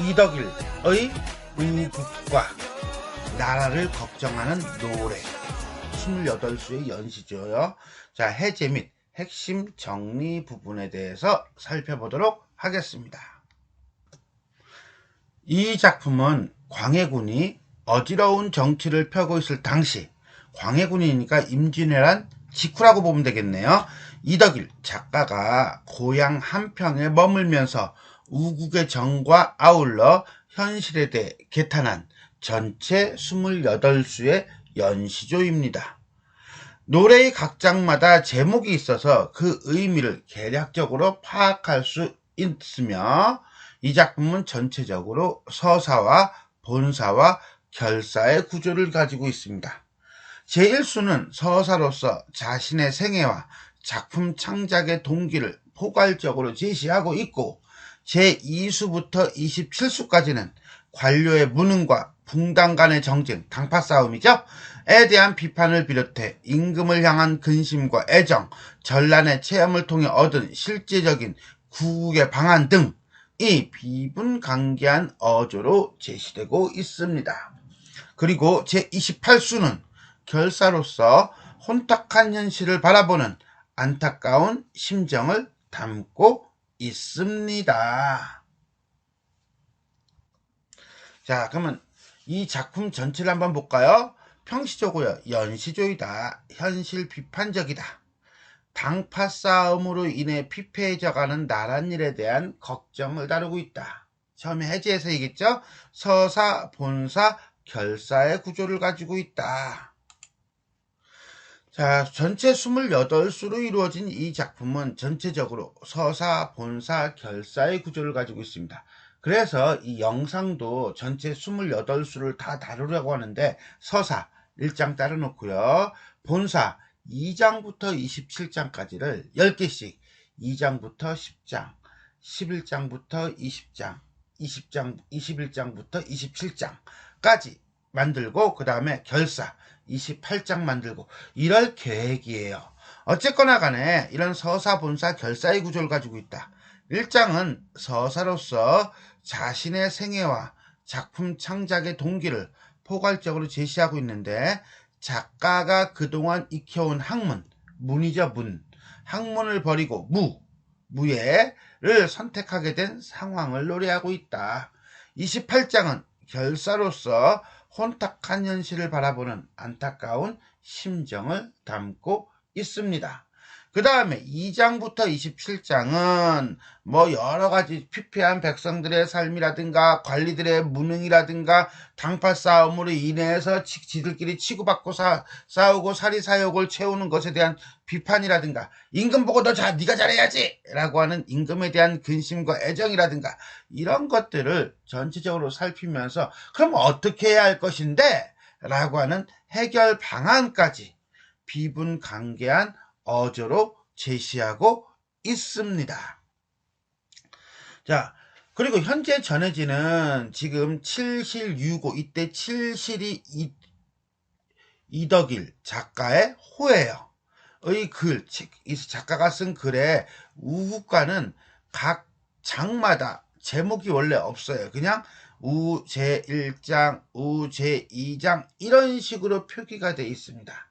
이덕일의 우국과 나라를 걱정하는 노래 28수의 연시죠요. 자, 해제 및 핵심 정리 부분에 대해서 살펴보도록 하겠습니다. 이 작품은 광해군이 어지러운 정치를 펴고 있을 당시 광해군이니까 임진왜란 직후라고 보면 되겠네요. 이덕일 작가가 고향 한평에 머물면서 우국의 정과 아울러 현실에 대해 개탄한 전체 28수의 연시조입니다. 노래의 각 장마다 제목이 있어서 그 의미를 개략적으로 파악할 수 있으며 이 작품은 전체적으로 서사와 본사와 결사의 구조를 가지고 있습니다. 제1수는 서사로서 자신의 생애와 작품 창작의 동기를 포괄적으로 제시하고 있고 제2수부터 27수까지는 관료의 무능과 붕당 간의 정쟁, 당파 싸움이죠. 에 대한 비판을 비롯해 임금을 향한 근심과 애정, 전란의 체험을 통해 얻은 실제적인 구국의 방안 등이 비분관계한 어조로 제시되고 있습니다. 그리고 제28수는 결사로서 혼탁한 현실을 바라보는 안타까운 심정을 담고 있습니다. 자, 그러면 이 작품 전체를 한번 볼까요? 평시적으로 연시조이다. 현실 비판적이다. 당파 싸움으로 인해 피폐해져가는 나랏일에 대한 걱정을 다루고 있다. 처음에 해제해서 얘기했죠? 서사, 본사, 결사의 구조를 가지고 있다. 자, 전체 28수로 이루어진 이 작품은 전체적으로 서사, 본사, 결사의 구조를 가지고 있습니다. 그래서 이 영상도 전체 28수를 다 다루려고 하는데 서사 1장 따로 놓고요. 본사 2장부터 27장까지를 10개씩 2장부터 10장, 11장부터 20장, 20장, 21장부터 27장까지 만들고 그 다음에 결사 28장 만들고 이럴 계획이에요. 어쨌거나 간에 이런 서사, 본사, 결사의 구조를 가지고 있다. 1장은 서사로서 자신의 생애와 작품 창작의 동기를 포괄적으로 제시하고 있는데 작가가 그동안 익혀온 학문, 문이죠 문. 학문을 버리고 무, 무예를 선택하게 된 상황을 노래하고 있다. 28장은 결사로서 혼탁한 현실을 바라보는 안타까운 심정을 담고 있습니다. 그 다음에 2장부터 27장은 뭐 여러 가지 피폐한 백성들의 삶이라든가 관리들의 무능이라든가 당파 싸움으로 인해서 지들끼리 치고받고 사, 싸우고 사리사욕을 채우는 것에 대한 비판이라든가 임금 보고 너 자, 네가 잘해야지! 라고 하는 임금에 대한 근심과 애정이라든가 이런 것들을 전체적으로 살피면서 그럼 어떻게 해야 할 것인데? 라고 하는 해결 방안까지 비분관계한 어조로 제시하고 있습니다. 자, 그리고 현재 전해지는 지금 7실 6고 이때 7실이 이, 이덕일 작가의 호예요. 의 글, 이 작가가 쓴 글에 우국가는 각 장마다 제목이 원래 없어요. 그냥 우 제1장, 우 제2장 이런 식으로 표기가 되어 있습니다.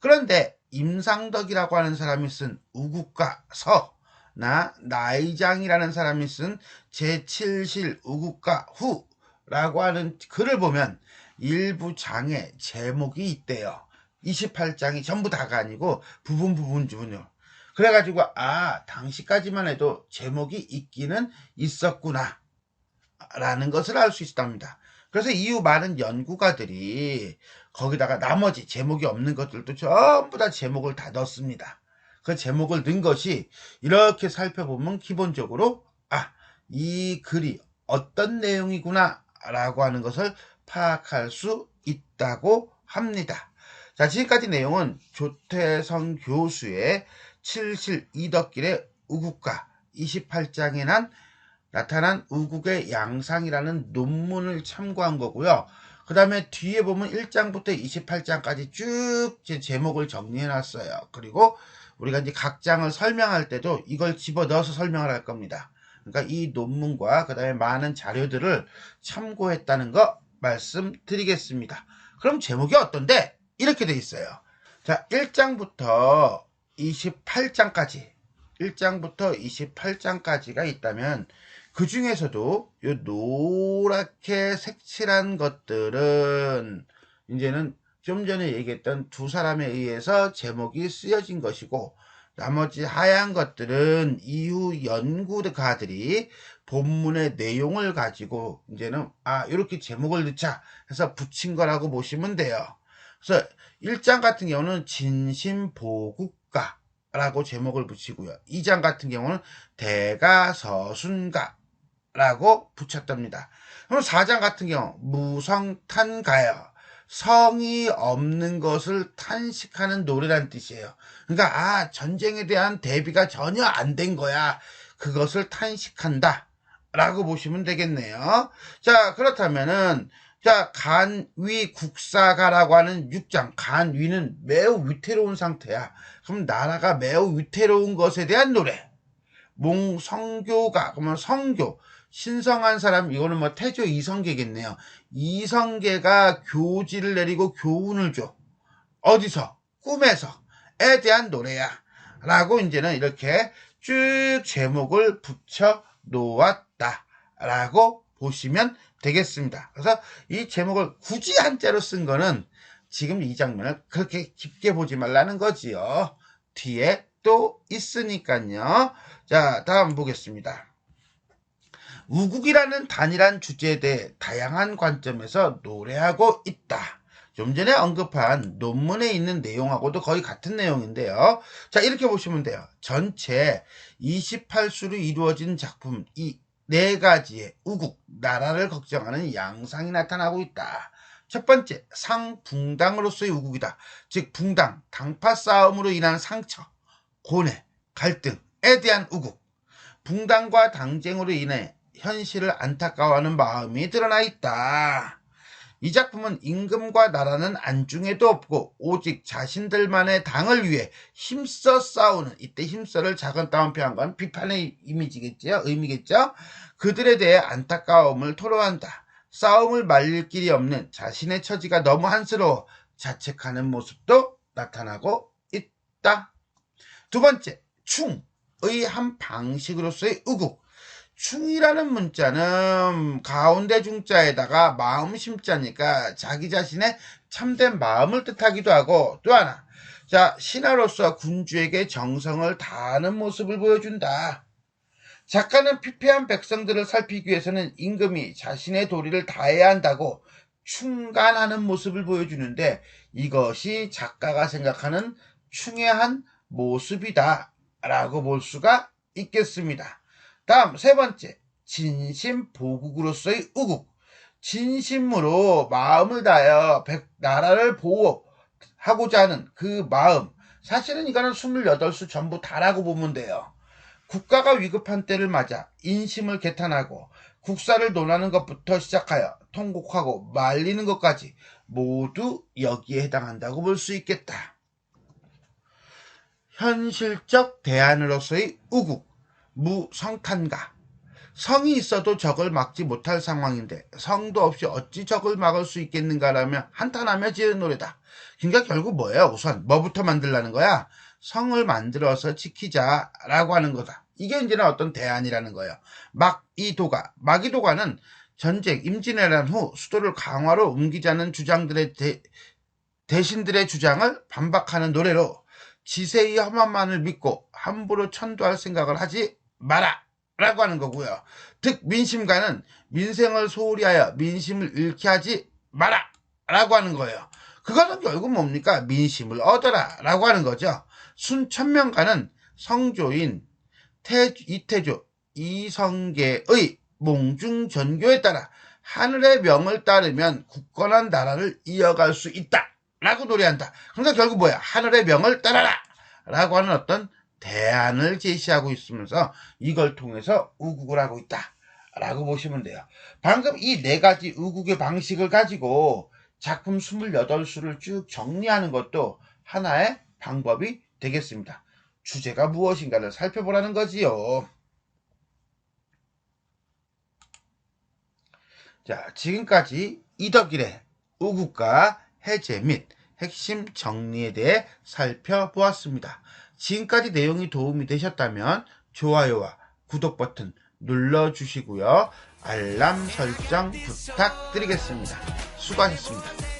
그런데 임상덕이라고 하는 사람이 쓴 우국가 서나 나이장이라는 사람이 쓴 제7실 우국가 후라고 하는 글을 보면 일부 장에 제목이 있대요. 28장이 전부 다가 아니고 부분 부분 부분요. 그래가지고 아 당시까지만 해도 제목이 있기는 있었구나 라는 것을 알 수 있답니다. 그래서 이후 많은 연구가들이 거기다가 나머지 제목이 없는 것들도 전부 다 제목을 다 넣습니다. 그 제목을 넣은 것이 이렇게 살펴보면 기본적으로 아, 이 글이 어떤 내용이구나 라고 하는 것을 파악할 수 있다고 합니다. 자, 지금까지 내용은 조태성 교수의 7실 이덕길의 우국가 28장에 난 나타난 우국의 양상이라는 논문을 참고한 거고요. 그 다음에 뒤에 보면 1장부터 28장까지 쭉 제목을 정리해 놨어요. 그리고 우리가 이제 각 장을 설명할 때도 이걸 집어 넣어서 설명을 할 겁니다. 그러니까 이 논문과 그 다음에 많은 자료들을 참고했다는 거 말씀드리겠습니다. 그럼 제목이 어떤데? 이렇게 돼 있어요. 자, 1장부터 28장까지 1장부터 28장까지가 있다면 그 중에서도 요 노랗게 색칠한 것들은 이제는 좀 전에 얘기했던 두 사람에 의해서 제목이 쓰여진 것이고 나머지 하얀 것들은 이후 연구가들이 본문의 내용을 가지고 이제는 아 이렇게 제목을 넣자 해서 붙인 거라고 보시면 돼요. 그래서 1장 같은 경우는 진심보국가라고 제목을 붙이고요. 2장 같은 경우는 대가서순가 라고 붙였답니다. 그럼 4장 같은 경우 무성탄가요. 성이 없는 것을 탄식하는 노래란 뜻이에요. 그러니까 아 전쟁에 대한 대비가 전혀 안 된 거야. 그것을 탄식한다. 라고 보시면 되겠네요. 자 그렇다면은 자 간위 국사가라고 하는 6장 간위는 매우 위태로운 상태야. 그럼 나라가 매우 위태로운 것에 대한 노래. 몽성교가 그러면 성교 신성한 사람 이거는 뭐 태조 이성계겠네요. 이성계가 교지를 내리고 교훈을 줘. 어디서? 꿈에서 에 대한 노래야. 라고 이제는 이렇게 쭉 제목을 붙여 놓았다. 라고 보시면 되겠습니다. 그래서 이 제목을 굳이 한자로 쓴 거는 지금 이 장면을 그렇게 깊게 보지 말라는 거지요. 뒤에 또 있으니까요. 자, 다음 보겠습니다. 우국이라는 단일한 주제에 대해 다양한 관점에서 노래하고 있다. 좀 전에 언급한 논문에 있는 내용하고도 거의 같은 내용인데요. 자, 이렇게 보시면 돼요. 전체 28수로 이루어진 작품 이 네 가지의 우국, 나라를 걱정하는 양상이 나타나고 있다. 첫 번째, 상붕당으로서의 우국이다. 즉, 붕당, 당파 싸움으로 인한 상처, 고뇌, 갈등에 대한 우국. 붕당과 당쟁으로 인해 현실을 안타까워하는 마음이 드러나 있다. 이 작품은 임금과 나라는 안중에도 없고 오직 자신들만의 당을 위해 힘써 싸우는 이때 힘써를 작은 따옴표 한 건 비판의 이미지겠죠 의미겠죠? 그들에 대해 안타까움을 토로한다. 싸움을 말릴 길이 없는 자신의 처지가 너무 한스러워 자책하는 모습도 나타나고 있다. 두 번째 충의 한 방식으로서의 의국 충이라는 문자는 가운데 중자에다가 마음 심자니까 자기 자신의 참된 마음을 뜻하기도 하고 또 하나 자 신하로서 군주에게 정성을 다하는 모습을 보여준다. 작가는 피폐한 백성들을 살피기 위해서는 임금이 자신의 도리를 다해야 한다고 충간하는 모습을 보여주는데 이것이 작가가 생각하는 충의한 모습이다 라고 볼 수가 있겠습니다. 다음 세 번째 진심 보국으로서의 우국 진심으로 마음을 다하여 백, 나라를 보호하고자 하는 그 마음 사실은 이거는 28수 전부 다라고 보면 돼요. 국가가 위급한 때를 맞아 인심을 개탄하고 국사를 논하는 것부터 시작하여 통곡하고 말리는 것까지 모두 여기에 해당한다고 볼 수 있겠다. 현실적 대안으로서의 우국 무성탄가. 성이 있어도 적을 막지 못할 상황인데 성도 없이 어찌 적을 막을 수 있겠는가라며 한탄하며 지은 노래다. 그러니까 결국 뭐예요? 우선 뭐부터 만들라는 거야? 성을 만들어서 지키자라고 하는 거다. 이게 이제는 어떤 대안이라는 거예요. 막이도가 막이도가는 전쟁 임진왜란 후 수도를 강화로 옮기자는 주장들의 대, 대신들의 주장을 반박하는 노래로 지세의 험한만을 믿고 함부로 천도할 생각을 하지 마라 라고 하는 거고요. 즉 민심가는 민생을 소홀히 하여 민심을 잃게 하지 마라 라고 하는 거예요. 그것은 결국 뭡니까? 민심을 얻어라 라고 하는 거죠. 순천명가는 성조인 태, 이태조 이성계의 몽중전교에 따라 하늘의 명을 따르면 굳건한 나라를 이어갈 수 있다 라고 노래한다. 그러니까 결국 뭐야? 하늘의 명을 따라라 라고 하는 어떤 대안을 제시하고 있으면서 이걸 통해서 우국을 하고 있다. 라고 보시면 돼요. 방금 이 네 가지 우국의 방식을 가지고 작품 28수를 쭉 정리하는 것도 하나의 방법이 되겠습니다. 주제가 무엇인가를 살펴보라는 거지요. 자, 지금까지 이덕일의 우국과 해제 및 핵심 정리에 대해 살펴보았습니다. 지금까지 내용이 도움이 되셨다면 좋아요와 구독 버튼 눌러주시고요. 알람 설정 부탁드리겠습니다. 수고하셨습니다.